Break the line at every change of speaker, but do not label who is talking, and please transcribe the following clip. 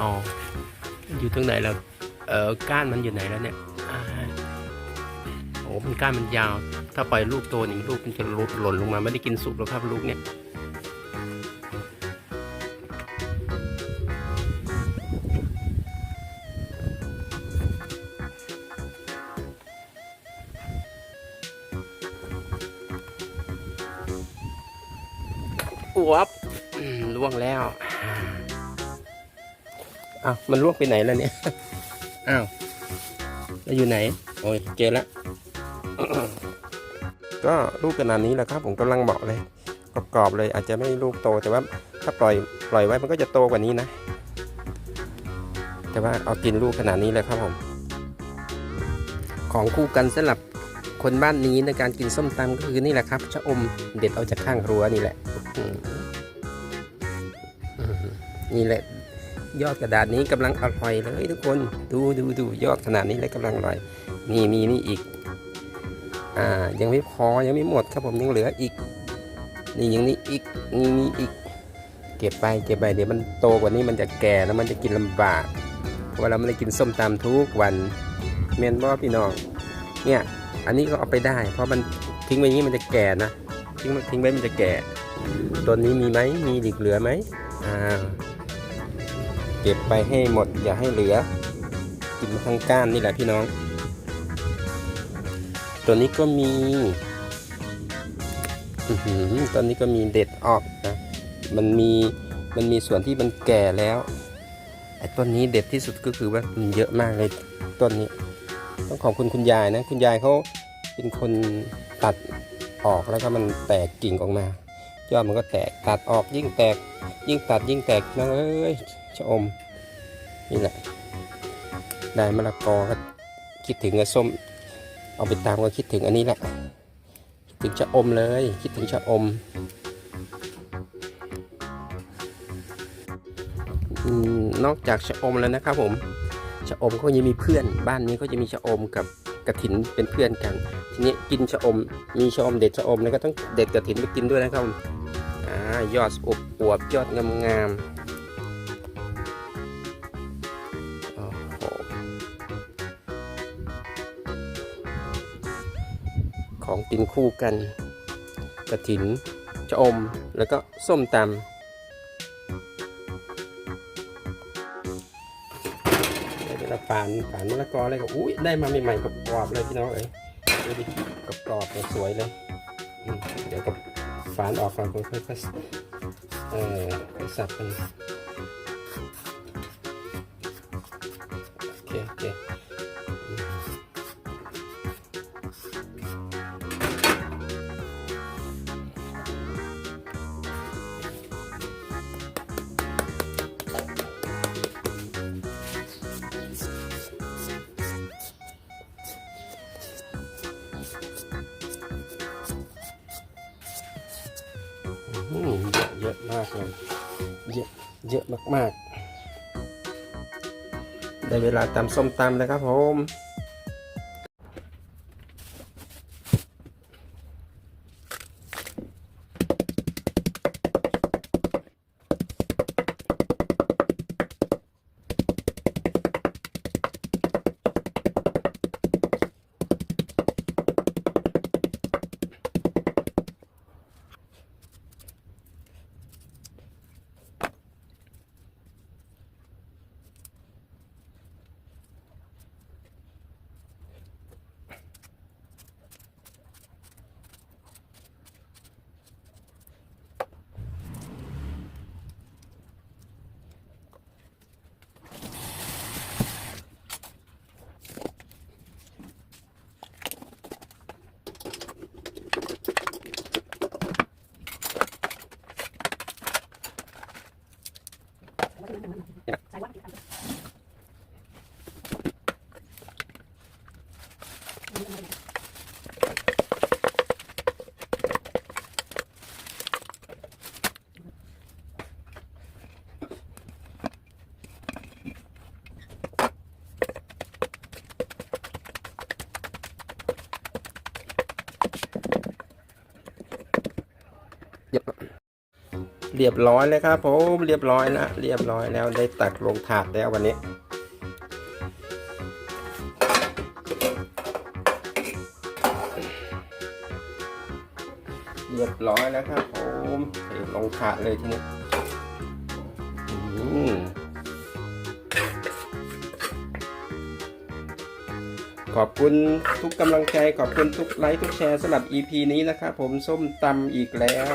อ๋อ อยู่ตรงไหนแล้ว เออก้านมันอยู่ไหนแล้วเนี่ยอ่าโอ้มันก้านมันยาว ถ้าปล่อยลูกโตนี่ลูกมันจะหลุดหล่นลงมาไม่ได้กินสุกหรอกครับลูกเนี่ย อวบอืมล่วงแล้วอ้าวมันล่วงไปไหนแล้วเนี่ยอ้าวแล้วอยู่ไหน โอ้ยเจอแล้วก็ลูกขนาดนี้แหละครับ ผมกำลังเหมาะเลยกรอบๆเลย อาจจะไม่ลูกโตแต่ว่าถ้าปล่อยปล่อยไว้มันก็จะโตกว่านี้นะ แต่ว่าเอากินลูกขนาดนี้เลยครับผม ของคู่กันสำหรับ คนบ้านนี้ในการกินส้มตำก็คือนี่แหละครับชะอมเด็ดเอาจากข้างรั้วนี่แหละนี่แหละ ยอดกระดาษนี้กำลังอร่อยเลยทุกคนดูดูดูยอดขนาดนี้เลยกำลังอร่อย นี่มีนี่อีก อ่ายังไม่พอยังไม่หมดครับผมยังเหลืออีก นี่ยังนี้อีกนี่มีอีก เก็บไปเก็บไปเดี๋ยวมันโตกว่านี้มันจะแก่แล้วมันจะกินลำบากเพราะเราไม่ได้กินส้มตำทุกวันเมนบอพี่น้องเนี่ย อันนี้ก็เอาไปได้ เพราะมันทิ้งไว้อย่างนี้มันจะแก่นะ ทิ้งทิ้งไว้มันจะแก่ต้นนี้มีไหมมีหลีกเหลือไหมอ่าเก็บไปให้หมดอย่าให้เหลือ กินทั้งก้านนี่แหละพี่น้อง ตัวนี้ก็มีอื้อหือตอนนี้ก็มีเด็ดออกนะ มันมี มันมีส่วนที่มันแก่แล้ว ไอ้ต้นนี้เด็ดที่สุดก็คือว่ามันเยอะมากเลยต้นนี้ ต้องขอบคุณคุณยายนะ คุณยายเขาเป็นคนตัดออกแล้วก็มันแตกกิ่งออกมา ยอดมันก็แตกตัดออกยิ่งแตก ยิ่งตัดยิ่งแตกนะเอ้ยชะอมนี่แหละได้มะละกอก็คิดถึงกระส้ม เอาไปตามก็คิดถึงอันนี้แหละคิดถึงชะอมเลย คิดถึงชะอมอมนอกจากชะอมแล้วนะครับผม ชะอมเขายังมีเพื่อน บ้านนี้ก็จะมีชะอมกับกระถินเป็นเพื่อนกัน ทีนี้กินชะอม มีชะอมเด็ดชะอมแล้วก็ต้องเด็ดกระถินไปกินด้วยนะครับอ่ายอดอบอวบยอดงามงามๆโอ้โหของกินคู่กัน กระถินชะอมแล้วก็ส้มตำ ฝานฝานมะละกออะไรก็อุ้ยได้มาใหม่ๆกับกรอบเลยพี่น้องเอ้ยดูดิกับกรอบสวยเลยเดี๋ยวกับฝานออกฝานค่อยๆเออไปสับกันโอเคโอเค มากเลยเยอะเยอะมากๆ ได้เวลาตำส้มตำแล้วครับผม Yeah. เรียบร้อยเลยครับผมเรียบร้อยนะเรียบร้อยแล้วได้ตักลงถาดแล้ววันนี้ เรียบร้อยแล้วครับผมเทลงถาดเลยทีนี้ขอบคุณทุกกำลังใจขอบคุณทุกไลค์ทุกแชร์สำหรับ EP นี้นะครับผมส้มตำอีกแล้ว